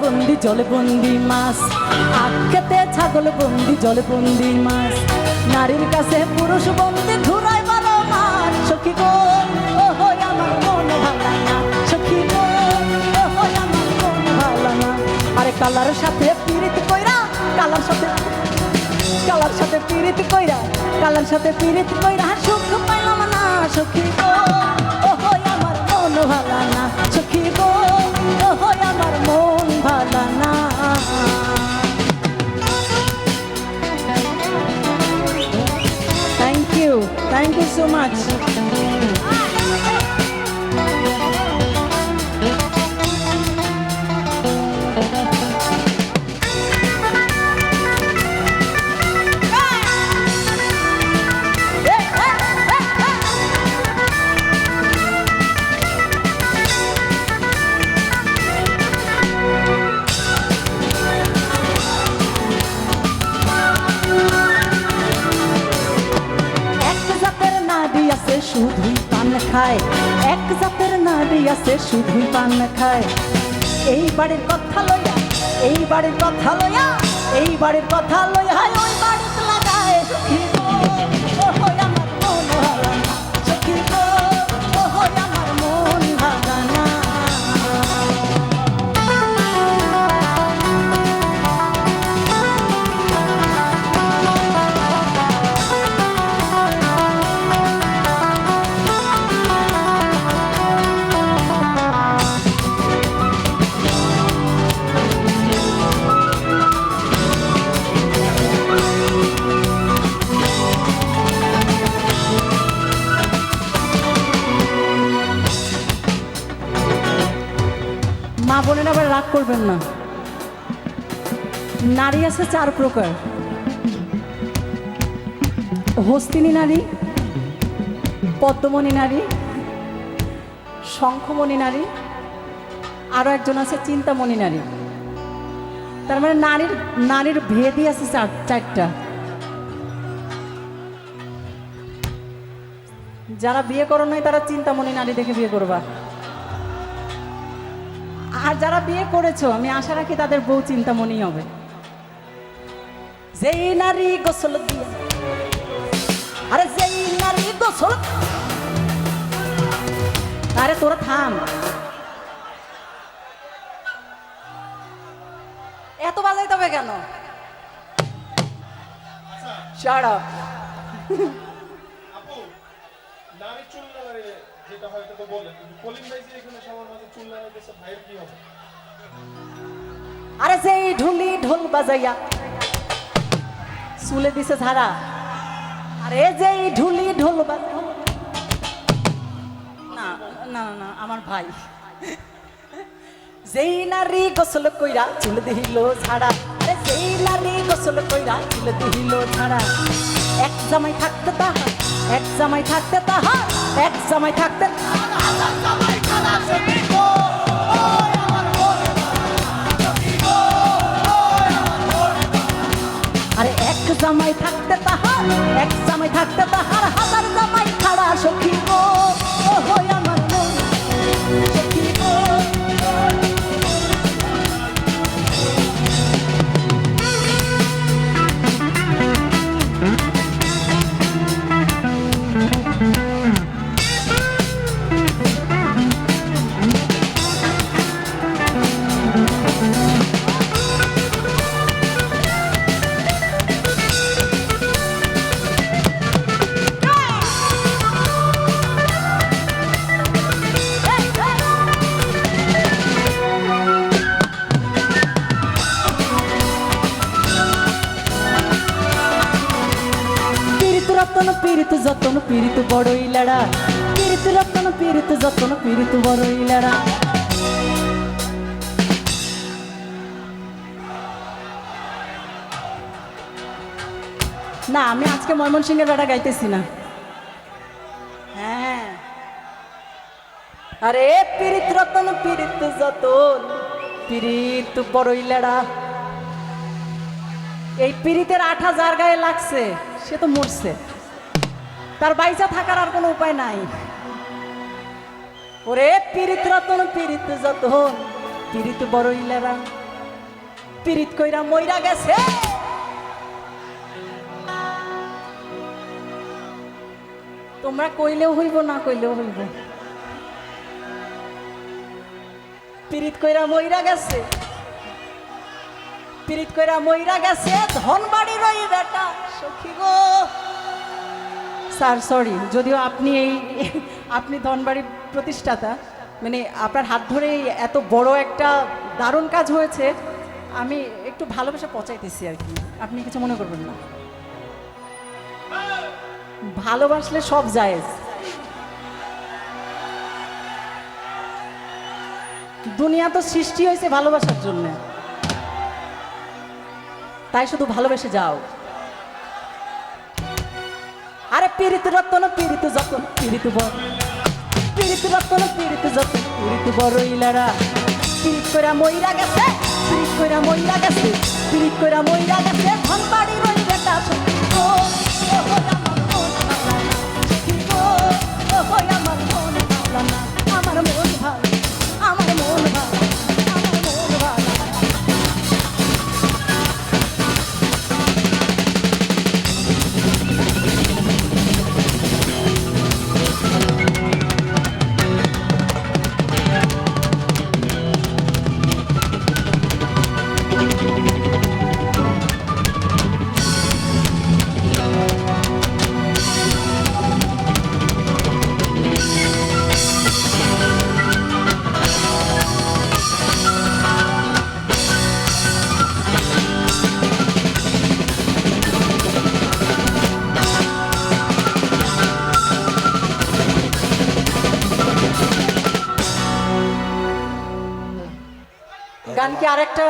বন্দি জলে বন্দি মাছ। আখেতে ছাগল বন্দি জলে বন্দি মাছ। নারীর কাছে পুরুষ বন্দি ঘুরায় বারো মাস সখী গো ভালা ভালা আরে কালার সাথে পিরিত কইরা, কালার সাথে কালার সাথে পিরিত কইরা, কালার সাথে পিরিত কইরা সুখ পাইলাম না। সখী গো আমার মন ভালো না। Thank you so much. আছে শুধুই পান খায়। এই বাড়ির কথা লইয়া এই বাড়ির কথা লইয়া এই বাড়ির কথা লইয়া ওই বাড়িতে লাগায়। মা বোনের আবার রাগ করবেন না। নারী আছে চার প্রকার। হস্তিনী নারী, পদ্মমণি নারী, শঙ্খমণি নারী আরও একজন আছে চিন্তামণি নারী। তার মানে নারীর নারীর ভেদই আছে চার, চারটা। যারা বিয়ে করো নাই তারা চিন্তামণি নারী দেখে বিয়ে করবা। আর যারা বিয়ে করেছ আমি আশা রাখি তাদের বউ চিন্তামণি হবে। যেই নারী গোসল দিয়ে আরে যেই নারী গোসল আরে তোরা থাম। এত বাজাই তবে কেন? Shut up. আপু নারী চুল যেটা হয় তো কিন্তু কলিং ভাই যে এখানে সবার মাঝে ভাইয়ের কি হবে? আরে যেই ঢুলি ঢোল বাজাইয়া চুলে দিছে ঝাড়া। আরে যেই ঢুলি ঢোল না না না আমার ভাই। যেই নারী গোসল কইরা চুল দিহিল ঝাড়া। আরে যেই নারী গোসল কইরা চুল দিহিল ঝাড়া। এক জামাই থাকতে তাহা এক জামাই থাকতে তাহার। এক সময় থাকতে। আরে এক সময় থাকতে তাহা এক সময় থাকতে তাহার। রতন পীড়িত যতন পীড়িত বড়ই লড়া। পীড়িত রতন পীড়িত যতন পীড়িত বড়ই লড়া। না, আমি আজকে ময়মনসিংহের বেড়া গাইতেছি না। হ্যাঁ। আরে পীড়িত রতন পীড়িত যতন পীড়িত বড়ই লড়া। এই পীড়িতের আঠা যার গায়ে লাগছে, সে তো মরছে। তার বাইচা থাকার আর কোনো উপায় নাই। ওরে পীড়িত রতন, পীড়িত যতন, পীড়িত বড় ইলারা পিরিত কইরা মইরা গেছে। তোমরা কইলেও হইব, না কইলেও হইব। পিরিত কইরা মইরা গেছে। পিরিত কইরা মইরা গেছে ধনবাড়ির ওই বেটা সখী গো। স্যার সরি যদিও আপনি এই আপনি ধনবাড়ির প্রতিষ্ঠাতা মানে আপনার হাত ধরে এত বড় একটা দারুণ কাজ হয়েছে, আমি একটু ভালোবেসে পচাইতেছি আর কি। আপনি কিছু মনে করবেন না। ভালোবাসলে সব জায়েজ। দুনিয়া তো সৃষ্টি হয়েছে ভালোবাসার জন্য। তাই শুধু ভালোবেসে যাও। পীড়িত রতন, পীড়িত যতন, পীড়িত বর। পীড়িত রতন, পীড়িত যতন, পীড়িত বড় ইলারা পীড়িত কইরা মইরা গেছে, পীড়িত কইরা মইরা গেছে, পীড়িত কইরা মইরা গেছে ধন বাড়ি কি আরেকটা